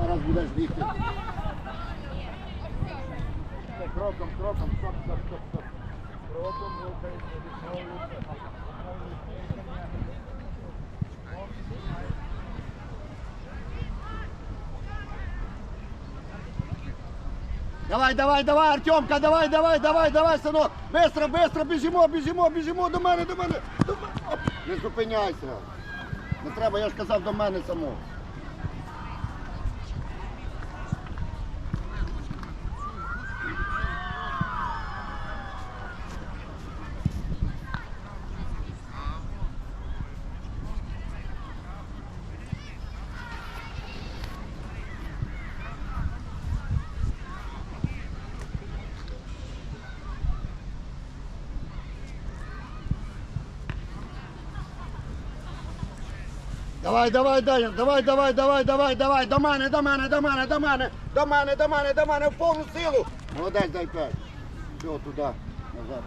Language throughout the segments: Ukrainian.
Зараз будеш бігти. Кроком, кроком, стоп, стоп, стоп, стоп. Кроком рухається, відновлюється. Давай, давай, давай, Артемка, давай, давай, давай, давай, синок. Быстро, быстро, біжимо, біжимо, біжимо до мене, до мене. До мене. Не зупиняйся. Не треба, я ж казав до мене самого. Давай, давай, Даня, давай, давай, давай, давай, давай, до мене, до мене, до мене, до мене, до мене, до мене, до мене, в повну силу. Молодець, дай п'ять. Все, туди, назад.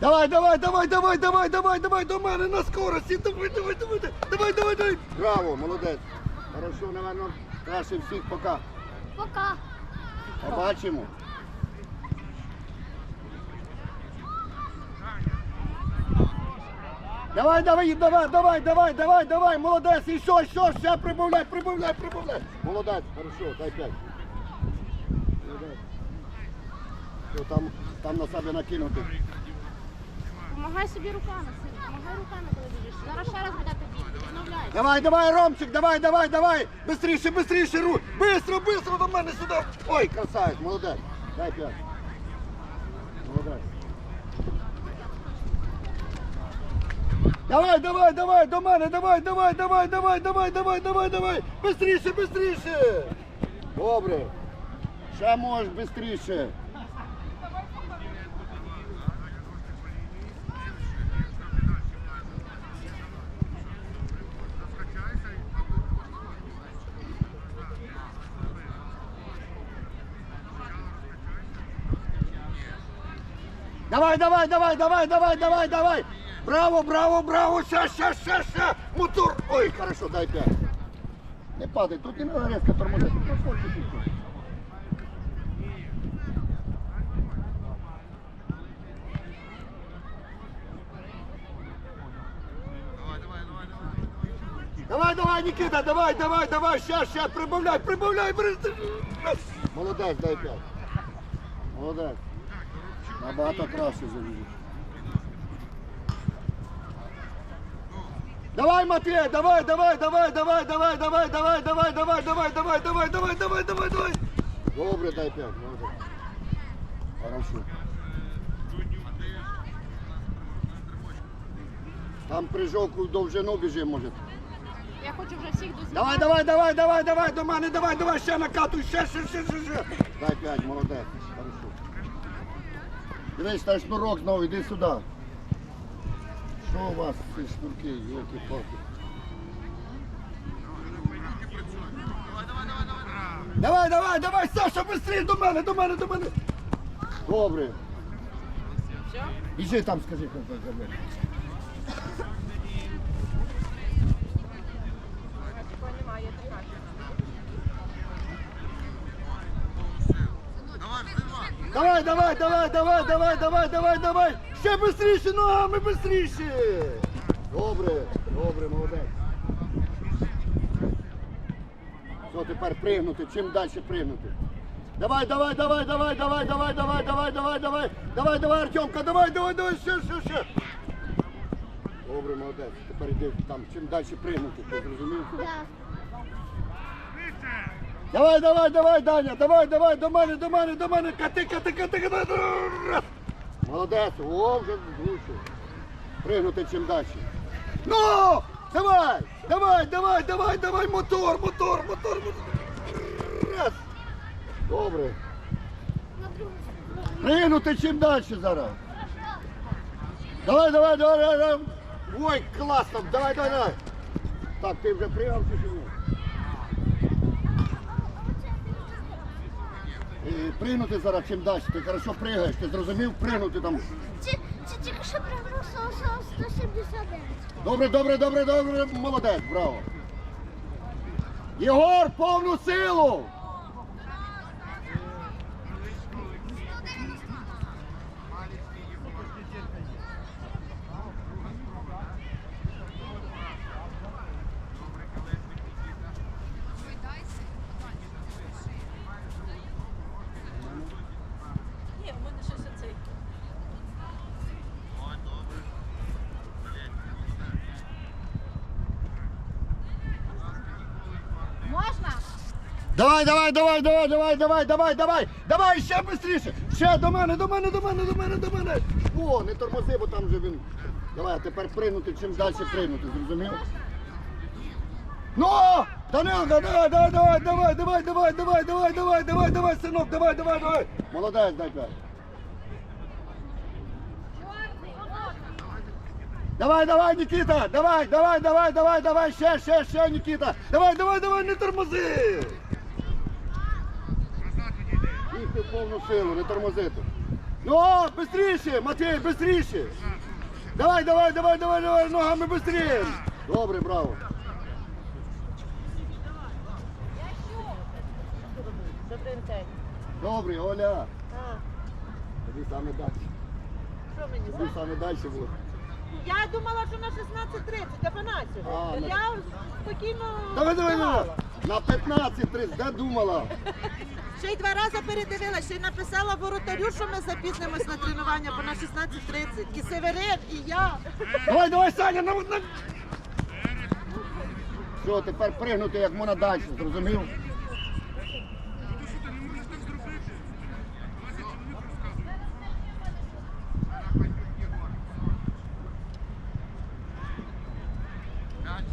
Давай, давай, давай, давай, давай, давай, давай, до мене на скорості. Давай, давай, давай, давай, давай, давай. Браво, молодець. Хорошо, наверное, краще всіх пока. Пока. Побачимо. Давай, давай, давай, давай, давай, давай, давай, молодець, і що, що, ще прибавляй, прибавляй, прибавляй. Молодець, хорошо, дай п'ять. Молодець. Що, там, там на себе накинути. Помагай собі руками, син. Помагай руками, коли біжиш. Зараз ще раз будете бігти. Відновляй. Давай, давай, Ромчик, давай, давай, давай. Быстріше, быстріше, ру. Быстро, быстро до мене сюди. Ой, красавець, молодець. Дай п'ять. Давай, давай, давай, до мене, давай, давай, давай, давай, давай, давай, давай, давай. Быстріше, быстріше. Добре. Ще можеш быстріше. Давай, давай, давай, давай, давай, давай, давай. Браво, браво, браво. Ща, ща, ща, ща. Мотор. Ой, хорошо, дай пять. Не падай, тут не надо резко тормозить. Давай, давай, Никита, давай, давай, давай, сейчас, сейчас, прибавляй, прибавляй. Молодець, дай п'ять. Молодець. Набагато краще завіжу. Давай, Матвей, давай, давай, давай, давай, давай, давай, давай, давай, давай, давай, давай, давай, давай, давай, давай, давай. Добре, дай п'ять, молодець. Хорошо. Там прыжок у довжину біжи, може. Я хочу вже всіх дозвіл. Давай, давай, давай, давай, давай, до мене, давай, давай, ще накатуй, ще, ще, ще, ще, ще. Дай п'ять, молодець, хорошо. Дивись, та шнурок знову, іди сюди. Що у вас ці шнурки, йоки палки Давай, давай, давай, Саша, быстрее до мене, до мене, до мене. Добре. Все? Біжи там, скажи, як це Давай, давай, давай, давай, давай, давай, давай, давай. Ще быстріше, ногами быстріше. Добре, добре, молодець. Все, тепер пригнути, чим далі пригнути. Давай, давай, давай, давай, давай, давай, давай, давай, давай, давай, давай, давай, Артемка, давай, давай, давай, ще, ще, ще. Добре, молодець. Тепер йди там, чим далі пригнути, ти зрозумів? Давай, давай, давай, Даня, давай, давай, до мене, до мене, до мене, кати, кати, кати, кати. Молодець, о, вже влучив. Пригнути чим далі. Ну, давай, давай, давай, давай, давай, мотор, мотор, мотор, мотор. Раз. Добре. Пригнути чим далі зараз. Давай, давай, давай, давай, давай. Ой, класно, давай, давай, давай. Так, ти вже пригав чи що ні? Е, Пригнути зараз чим далі. Ти хорошо пригаєш, ти зрозумів? Пригнути там. Чи, чи тільки що пригнув 179? Добре, добре, добре, добре, молодець, браво. Єгор, повну силу! Ні, в мене щось оцей. Можна? Давай, давай, давай, давай, давай, давай, давай, давай, давай, ще швидше. Ще до мене, до мене, до мене, до мене, до мене. О, не тормози, бо там вже він. Давай, тепер пригнути, чим далі пригнути, зрозумів? Ну! Данилка, давай, давай, давай, давай, давай, давай, давай, давай, давай, давай, давай, синок, давай, давай, давай. Молодець, дай п'ять. Давай, давай, Никита, давай, давай, давай, давай, давай, ще, ще, ще, Никита. Давай, давай, давай, не тормози. Їхати в повну силу, не тормозити. Ну, быстріше, Матвій, быстріше. Давай, давай, давай, давай, давай, ногами быстрее. Добре, браво. Добрий день. Добре, Оля. А, Тобі саме далі. що мені Тобі саме далі було. Я думала, що на 16.30, а по нас А, сьогодні. на- Я спокійно Давай, давай, давай. встала. На 15-30, де думала? Ще й два рази передивилася, ще й написала воротарю, що ми запізнимось на тренування, бо на 16.30. І Северин, і я. Давай, давай, Саня, на, на... Все, тепер пригнути як можна далі, зрозумів?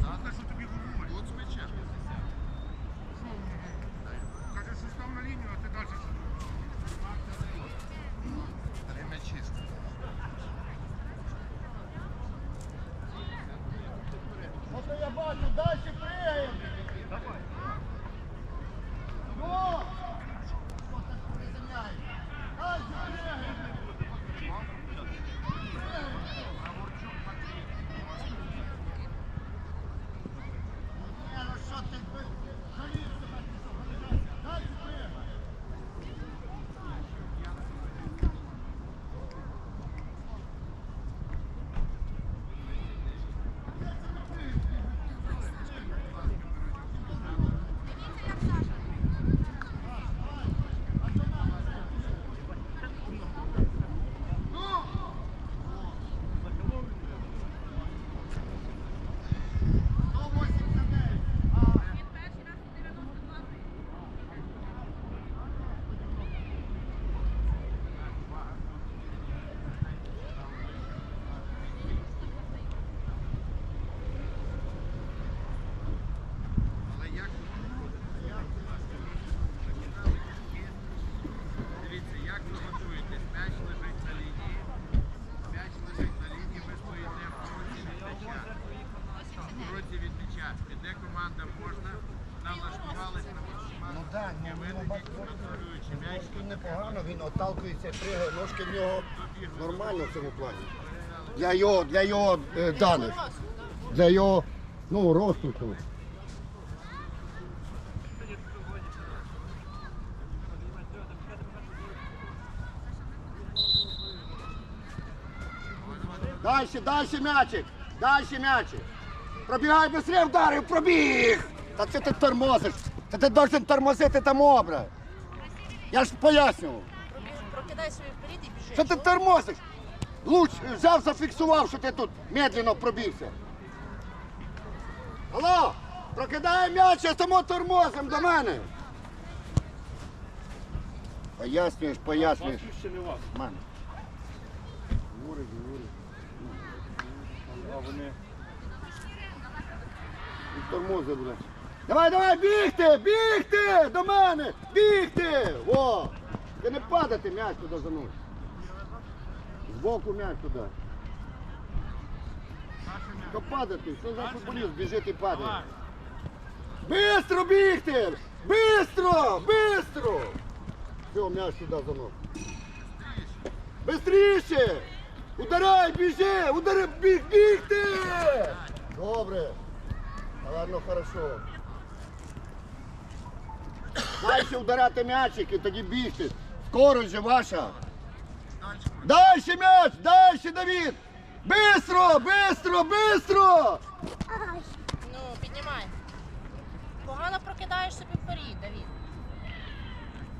Знати, що тобі говорять. От спече. Каже, що став на лінію, а ти далі що? Время чисто. Оце я бачу, далі пригаємо. Ну! Що так приземляє? Далі пригаємо. Ні, ну що ти, ви, жалієшся так, ти що, вони далі пригаємо. Але як Дивіться, як ви готуєтесь? М'яч лежить на лінії. М'яч лежить на лінії, ви стоїте в кроці від м'яча. В м'яча. Піде команда можна, налаштувались на максимальну. Ну так, м'яч. Він непогано, він отталкується, пригає, ножки в нього нормально в цьому плані. Для його, для його е, даних. Для його ну, росту. цього. Дальше, дальше м'ячик, дальше м'ячик. Пробігай быстрее, вдарив, пробіг. Та це ти тормозиш. Та ти должен тормозити там обра. Я ж пояснював. Прокидай свої вперед і біжи. Що ти тормозиш? Луч взяв, зафіксував, що ти тут медленно пробігся. Алло, прокидай м'яч, я само тормозим до мене. Пояснюєш, пояснюєш. Ман. Говорить, говорить. А вони тормози, блядь. Давай, давай, бігти, бігти до мене, бігти. Во. Ти не падати м'яч туди заносиш. Збоку м'яч туди. Що падати? Що за футболіст біжить і падає? Бистро бігти! Бистро! Бистро! Все, м'яч туди занос. Бистріше! Ударяй, біжи! Удари, біг, бігти! Добре. Ладно, хорошо. Далі вдарати м'ячики, тоді бігти. Скорость же ваша. Дальше м'яч, дальше, Давид. Бистро, бистро, бистро. Ну, піднімай. Погано прокидаєш собі вперед, Давід.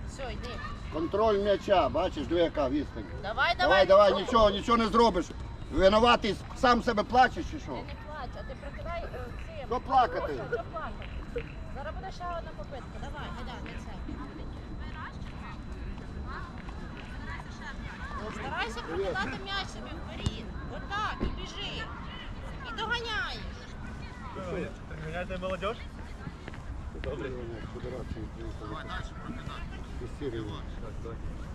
Все, йди. Контроль м'яча, бачиш, диви, яка відстань. Давай, давай. Давай, давай, нічого, нічого не зробиш. Винуватий сам себе плачеш чи що? Ти не плач, а ти прокидай цим. Що плакати? Зараз буде ще одна попитка. Давай, не дай, не це. Старайся прокидати м'яч собі вперед. Отак, і біжи. І доганяєш. Гоняйте молодежь?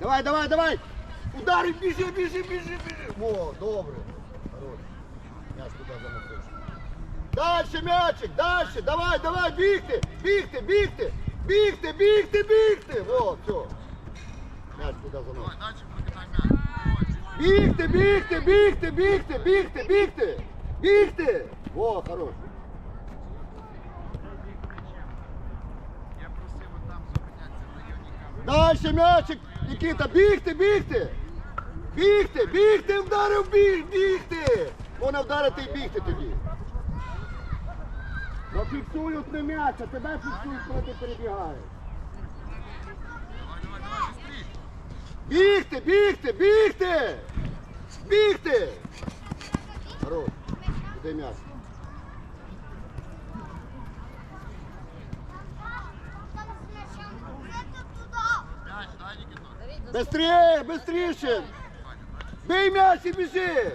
Давай, давай, давай! Удари, біжи, біжи, біжи, біжи. Во, добре. Хорош. М'яч туди замотиш. Дальше м'ячик, дальше, давай, давай, бігти, бігти, бігти, бігти, бігти, бігти. Во, все. М'яч туди прокидай м'яч. Бігти, бігти, бігти, бігти, бігти, бігти, бігти. Во, хорош. Дальше м'ячик, Нікіта, бігти, бігти. Бігти, бігти, вдарив, біг, бігти. Можна вдарити і бігти тоді. Фіксують не м'яч, а тебе фіксують, коли ти перебігаєш. Бігти, бігти, бігти! Бігти! Хорош, куди м'яч? Быстрее, быстріше! Бий м'яч і біжи!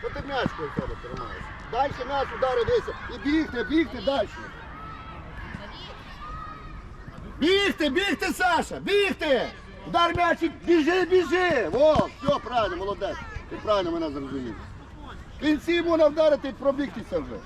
Що ти м'яч коли Дальше м'яч удари десь. І бігте, бігте далі. Бігти, бігти, Саша, бігти! Удар м'ячик, біжи, біжи! Во, все, правильно, молодець. Ти правильно мене зрозумів. Кінці можна вдарити і пробігтися вже.